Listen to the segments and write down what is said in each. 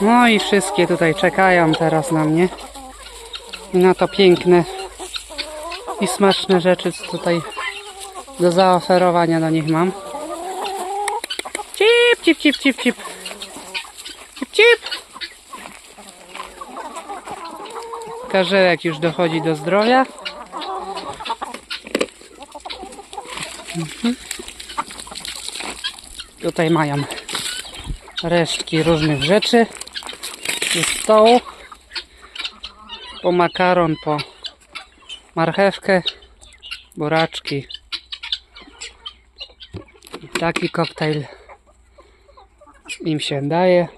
No i wszystkie tutaj czekają teraz na mnie. I na to piękne i smaczne rzeczy, co tutaj do zaoferowania do nich mam. Cip, cip, cip, cip, cip. Cip, cip. Karzełek już dochodzi do zdrowia. Mhm. Tutaj mają resztki różnych rzeczy. Tu stołu. Po makaron, po marchewkę, buraczki. I taki koktajl im się daje,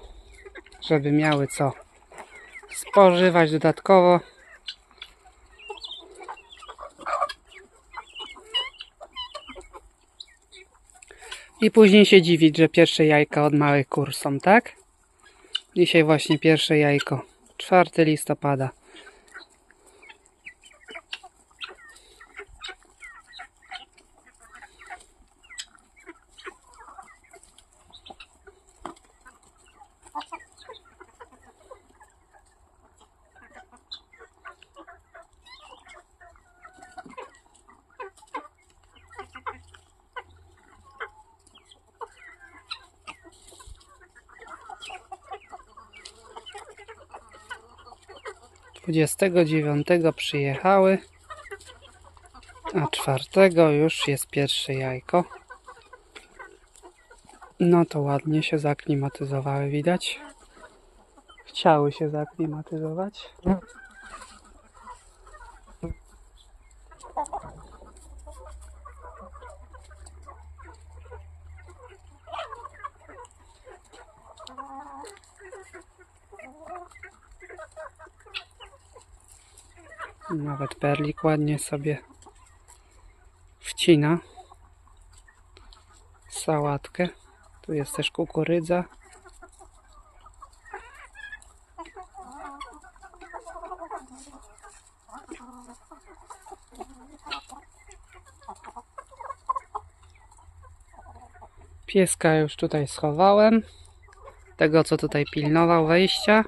żeby miały co spożywać dodatkowo. I później się dziwić, że pierwsze jajka od małych kur są, tak? Dzisiaj właśnie pierwsze jajko. 4 listopada. Dwudziestego dziewiątego przyjechały, a czwartego już jest pierwsze jajko. No to ładnie się zaklimatyzowały, widać. Chciały się zaklimatyzować. Nawet perlik ładnie sobie wcina sałatkę. Tu jest też kukurydza. Pieska już tutaj schowałem. Tego, co tutaj pilnował wejścia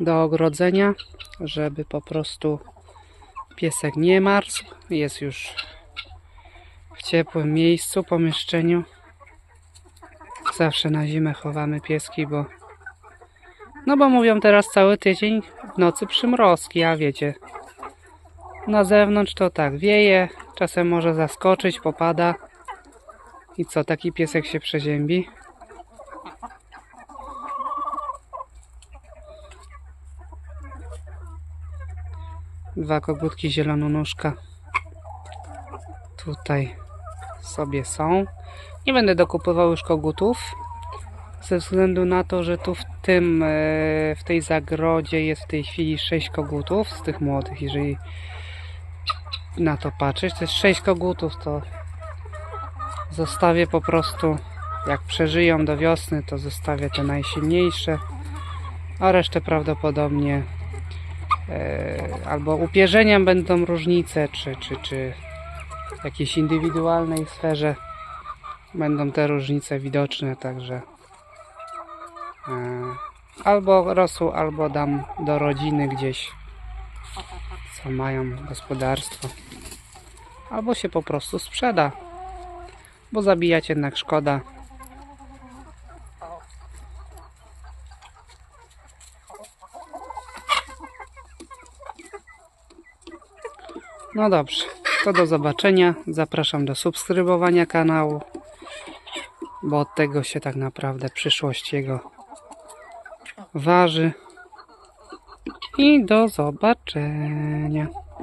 do ogrodzenia, żeby po prostu piesek nie marzł. Jest już w ciepłym miejscu, pomieszczeniu. Zawsze na zimę chowamy pieski, bo no bo mówią teraz cały tydzień w nocy przymrozki, a wiecie, na zewnątrz to tak wieje, czasem może zaskoczyć, popada i co, taki piesek się przeziębi. Dwa kogutki zielononóżka tutaj sobie są. Nie będę dokupywał już kogutów ze względu na to, że tu w tym e, w tej zagrodzie jest w tej chwili 6 kogutów z tych młodych, jeżeli na to patrzeć. To jest 6 kogutów, to zostawię po prostu jak przeżyją do wiosny, to zostawię te najsilniejsze, a resztę prawdopodobnie albo upierzeniem będą różnice, czy, czy, czy w jakiejś indywidualnej sferze będą te różnice widoczne, także e, albo rosół, albo dam do rodziny gdzieś, co mają gospodarstwo, albo się po prostu sprzeda, bo zabijać jednak szkoda. No dobrze, to do zobaczenia. Zapraszam do subskrybowania kanału, bo od tego się tak naprawdę przyszłość jego waży. I do zobaczenia.